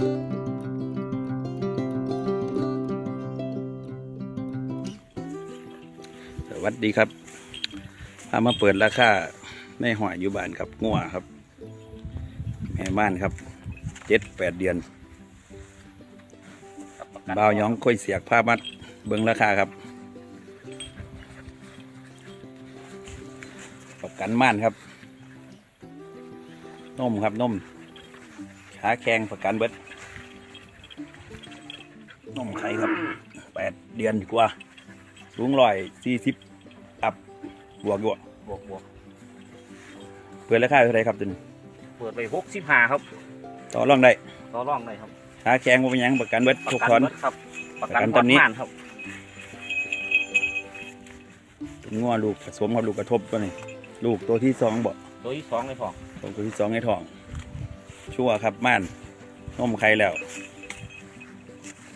สวัสดีครับพามาเปิดราคาในหอยอยู่บ้านครับงัวครับ แม่บ้านครับเจ็ดแปดเดือนบ่าวหยองค่อยเสียกผ้ามัดเบิ้งราคาครับ ประกันม่านครับนมครับนม ขาแข็งประกันเบิดนมไข่ครับแปดเดือนกว่า สูงร้อยสี่สิบอัพบวกอยู่บวกบวกเปิดราคาเท่าไหรครับตัวนี้เปิดไปหกสิบห้าครับต่อรองได้ต่อรองเลยครับขาแข็งบ่เป็นหยังประกันเบิดประทุกกันถอนเบิดครับประกันประกันตอนนี้ผ่ม่านครับเป็นงัวลูกผสมกับลูกกระทบตัวนี้ลูกตัวที่สองบ่โดยที่สองเลยพอตัวที่สองในท้อง ชั่วครับม่านนมไข่แล้ว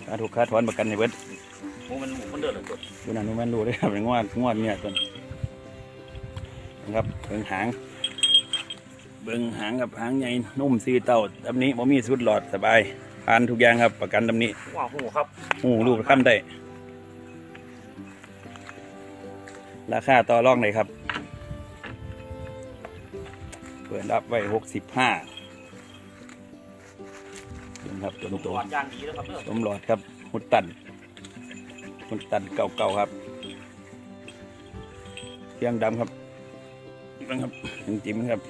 ค่าถูกค่าถอนประกันให้เบิดหมูมันหมูมันเดือดเลยตัวดูนั่นดูแม่นรู้ได้ครับเป็นงวดงวดเนี่ยต้นนะครับเบิ่งหาง เบิ่งหางกับหางใหญ่นุ่มซีเต้าตำนี้บ่มีสุดหลอดสบายผ่านทุกอย่างครับ ประกันตำนี้ว้าวหูครับหูลูกค้ำได้ราคาต่อรองเลยครับ เปิดรับไว้หกสิบห้า ครับตัวตัตัววย่างดีแล้วครับเด้อสมหลอดครับหุดตันหุดตันเก่าๆครับเทียงดำครับนี่ครับจริงๆครับ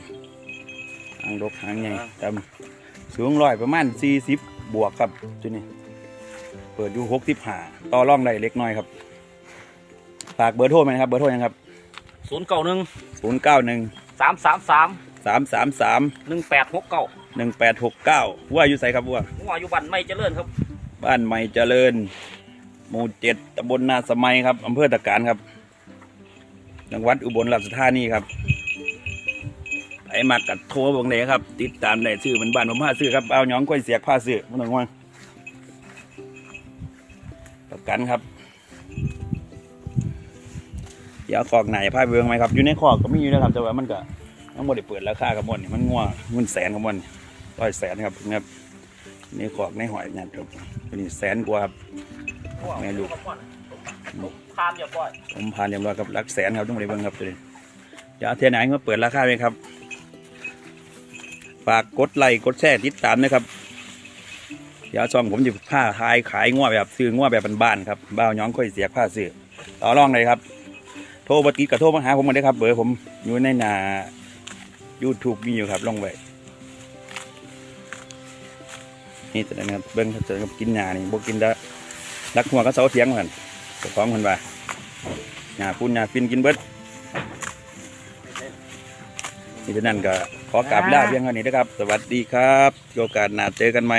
หางดกหางใหญ่ดำสูงร้อยประมาณสี่สิบบวกครับตัวนี้ เปิดอยู่หกสิบห้าต่อร่องได้เล็กน้อยครับ ฝากเบอร์โทรไหมครับ เบอร์โทรยังครับศูนย์เก้าหนึ่งศูนย์เก้าหนึ่งสามสามสามสามสามสามหนึ่งแปดหกเก้า หนึ่งแปดหกเก้าวัวอยู่ใส่ครับวัวหัวอยู่บ้านไม่เจริญครับบ้านใหม่เจริญ หมู่เจ็ดตำบลนาสมัยครับอำเภอตะการครับ จังหวัดอุบลราชธานีครับไอ้มากัดโทรบงเลยครับ ติดตามได้ซื้อมันบ้านผมผ้าซื้อครับเอาหยองก้อยเสียกผ้าซื้อมันต้องว่างประกันครับเดี๋ยวขอกไหนผ้าเบืองไหมครับ อยู่ในขอกก็ไม่อยู่นะครับ แต่ว่ามันก็มันบ่ได้เปิดราคากับมันนี่มันงัวมันแสนกับมัน ร้อยแสนครับครับในขอกในหอยเนี่ยครับตัวนี้แสนกว่าครับแม่ลูกทานเรียบร้อยผมผ่านเรียบร้อยครับหลักแสนครับต้องไปเบิ่งครับตัวนี้อย่าเอาเทียนไหนมาเปิดราคาเลยครับฝากกดไลค์กดแชร์ติดตามนะครับอย่าช่องผมจะผ้าทายขายง้วแบบซื้อง้วแบบบ้านๆครับบ้าวหย้องค่อยเสียผ้าซื้อต่อรองเลยครับ โทรปฏิดกับโทรมาหาผมมาได้ครับ เบอร์ผมอยู่ในหน้า YouTube มีอยู่ครับลงไว้ นี่แสดงครับเบิ้งครับจอกินหญ้านี่บ่กินได้รักหัวก็เสาเถียงเหมือนเจ้าของคนว่าหญ้าพุ่นหญ้าฟินกินเบิดนี่ฉะนั้นก็ขอกราบลาเพียงเท่านี้นะครับ สวัสดีครับโอกาสหน้าเจอกันใหม่